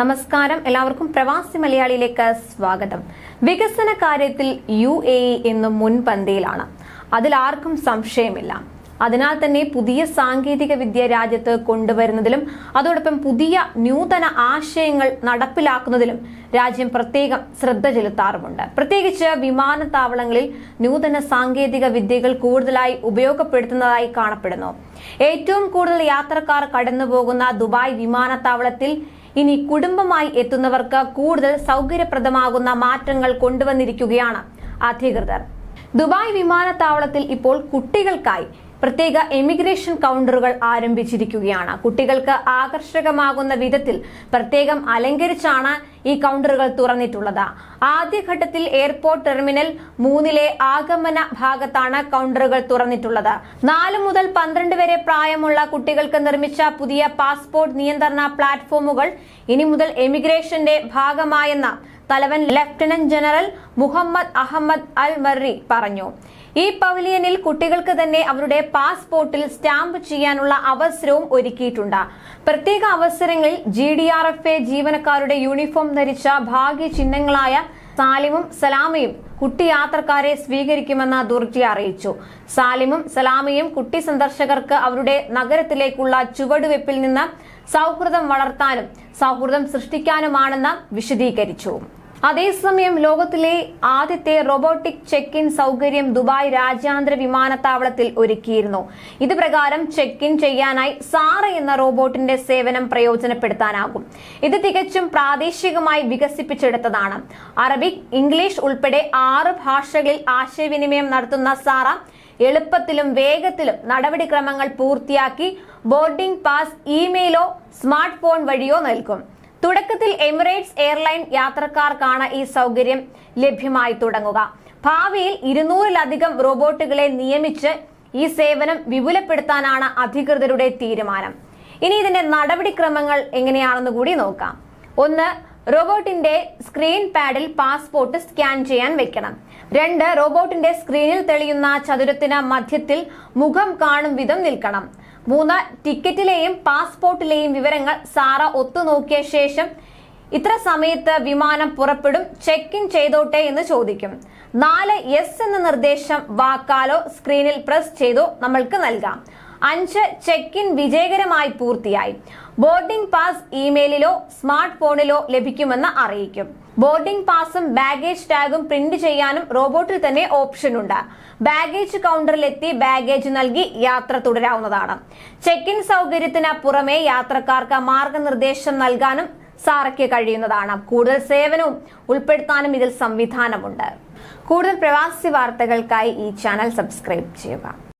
നമസ്കാരം. എല്ലാവർക്കും പ്രവാസി മലയാളിയിലേക്ക് സ്വാഗതം. വികസന കാര്യത്തിൽ യു എ ഇ എന്നും മുൻപന്തിയിലാണ്. അതിൽ ആർക്കും സംശയമില്ല. അതിനാൽ തന്നെ പുതിയ സാങ്കേതിക വിദ്യ രാജ്യത്ത് കൊണ്ടുവരുന്നതിലും അതോടൊപ്പം പുതിയ നൂതന ആശയങ്ങൾ നടപ്പിലാക്കുന്നതിലും രാജ്യം പ്രത്യേകം ശ്രദ്ധ ചെലുത്താറുമുണ്ട്. പ്രത്യേകിച്ച് വിമാനത്താവളങ്ങളിൽ നൂതന സാങ്കേതിക വിദ്യകൾ കൂടുതലായി ഉപയോഗപ്പെടുത്തുന്നതായി കാണപ്പെടുന്നു. ഏറ്റവും കൂടുതൽ യാത്രക്കാർ കടന്നുപോകുന്ന ദുബായ് വിമാനത്താവളത്തിൽ ഇനി കുടുംബമായി എത്തുന്നവർക്ക് കൂടുതൽ സൗകര്യപ്രദമാകുന്ന മാറ്റങ്ങൾ കൊണ്ടുവന്നിരിക്കുകയാണ് അധികൃതർ. ദുബായ് വിമാനത്താവളത്തിൽ ഇപ്പോൾ കുട്ടികൾക്കായി പ്രത്യേക എമിഗ്രേഷൻ കൗണ്ടറുകൾ ആരംഭിച്ചിരിക്കുകയാണ്. കുട്ടികൾക്ക് ആകർഷകമാകുന്ന വിധത്തിൽ പ്രത്യേകം അലങ്കരിച്ചാണ് ഈ കൗണ്ടറുകൾ തുറന്നിട്ടുള്ളത്. ആദ്യഘട്ടത്തിൽ എയർപോർട്ട് ടെർമിനൽ മൂന്നിലെ ആഗമന ഭാഗത്താണ് കൗണ്ടറുകൾ തുറന്നിട്ടുള്ളത്. നാല് മുതൽ പന്ത്രണ്ട് വരെ പ്രായമുള്ള കുട്ടികൾക്ക് നിർമ്മിച്ച പുതിയ പാസ്പോർട്ട് നിയന്ത്രണ പ്ലാറ്റ്ഫോമുകൾ ഇനി മുതൽ എമിഗ്രേഷന്റെ ഭാഗമായെന്ന തലവൻ lieutenant general Mohammed Ahmed Al Marri പറഞ്ഞു. ഈ പവലിയനിൽ കുട്ടികൾക്ക് തന്നെ അവരുടെ പാസ്പോർട്ടിൽ സ്റ്റാമ്പ് ചെയ്യാനുള്ള അവസരവും ഒരുക്കിയിട്ടുണ്ട്. പ്രത്യേക അവസരങ്ങളിൽ G D R F A ജീവനക്കാരുടെ യൂണിഫോം ധരിച്ച ഭാഗ്യ ചിഹ്നങ്ങളായ സാലിമും സലാമയും കുട്ടി യാത്രക്കാരെ സ്വീകരിക്കുമെന്ന് ദുർജി അറിയിച്ചു. സാലിമും സലാമയും കുട്ടി സന്ദർശകർക്ക് അവരുടെ നഗരത്തിലേക്കുള്ള ചുവടുവെപ്പിൽ നിന്ന് സൗഹൃദം വളർത്താനും സൗഹൃദം സൃഷ്ടിക്കാനുമാണെന്ന് വിശദീകരിച്ചു. അതേസമയം ലോകത്തിലെ ആദ്യത്തെ റോബോട്ടിക് ചെക്ക് ഇൻ സൗകര്യം ദുബായ് രാജ്യാന്തര വിമാനത്താവളത്തിൽ ഒരുക്കിയിരുന്നു. ഇത് പ്രകാരം ചെക്ക് ഇൻ ചെയ്യാനായി സാറ എന്ന റോബോട്ടിന്റെ സേവനം പ്രയോജനപ്പെടുത്താനാകും. ഇത് തികച്ചും പ്രാദേശികമായി വികസിപ്പിച്ചെടുത്തതാണ്. അറബിക് ഇംഗ്ലീഷ് ഉൾപ്പെടെ ആറ് ഭാഷകളിൽ ആശയവിനിമയം നടത്തുന്ന സാറ എളുപ്പത്തിലും വേഗത്തിലും നടപടിക്രമങ്ങൾ പൂർത്തിയാക്കി ബോർഡിംഗ് പാസ് ഇമെയിലോ സ്മാർട്ട് ഫോൺ വഴിയോ നൽകും. തുടക്കത്തിൽ എമിറേറ്റ്സ് എയർലൈൻ യാത്രക്കാർക്കാണ് ഈ സൗകര്യം ലഭ്യമായി തുടങ്ങുക. ഭാവിയിൽ ഇരുന്നൂറിലധികം റോബോട്ടുകളെ നിയമിച്ച് ഈ സേവനം വിപുലപ്പെടുത്താനാണ് അധികൃതരുടെ തീരുമാനം. ഇനി ഇതിന്റെ നടപടിക്രമങ്ങൾ എങ്ങനെയാണെന്ന് കൂടി നോക്കാം. ഒന്ന് റോബോട്ടിന്റെ സ്ക്രീൻ പാഡിൽ പാസ്പോർട്ട് സ്കാൻ ചെയ്യാൻ വെക്കണം. രണ്ട് റോബോട്ടിന്റെ സ്ക്രീനിൽ തെളിയുന്ന ചതുരത്തിന് മധ്യത്തിൽ മുഖം കാണും വിധം നിൽക്കണം. മൂന്ന് ടിക്കറ്റിലെയും പാസ്പോർട്ടിലെയും വിവരങ്ങൾ സാറ ഒത്തുനോക്കിയ ശേഷം ഇത്ര സമയത്ത് വിമാനം പുറപ്പെടും ചെക്ക് ഇൻ ചെയ്തോട്ടെ എന്ന് ചോദിക്കും. നാല് എസ് എന്ന നിർദ്ദേശം വാക്കാലോ സ്ക്രീനിൽ പ്രസ് ചെയ്തോ നമ്മൾക്ക് നൽകാം. അഞ്ച് ചെക്ക് ഇൻ വിജയകരമായി പൂർത്തിയായി. ബോർഡിംഗ് പാസ് ഇമെയിലിലോ സ്മാർട്ട് ഫോണിലോ ലഭിക്കുമെന്ന് അറിയിക്കും. ബോർഡിംഗ് പാസും ബാഗേജ് ടാഗും പ്രിന്റ് ചെയ്യാനും റോബോട്ടിൽ തന്നെ ഓപ്ഷൻ ഉണ്ട്. ബാഗേജ് കൗണ്ടറിലെത്തി ബാഗേജ് നൽകി യാത്ര തുടരാവുന്നതാണ്. ചെക്ക് ഇൻ സൗകര്യത്തിന് പുറമെ യാത്രക്കാർക്ക് മാർഗനിർദ്ദേശം നൽകാനും സാറയ്ക്ക് കഴിയുന്നതാണ്. കൂടുതൽ സേവനവും ഉൾപ്പെടുത്താനും ഇതിൽ സംവിധാനമുണ്ട്. കൂടുതൽ പ്രവാസി വാർത്തകൾക്കായി ഈ ചാനൽ സബ്സ്ക്രൈബ് ചെയ്യുക.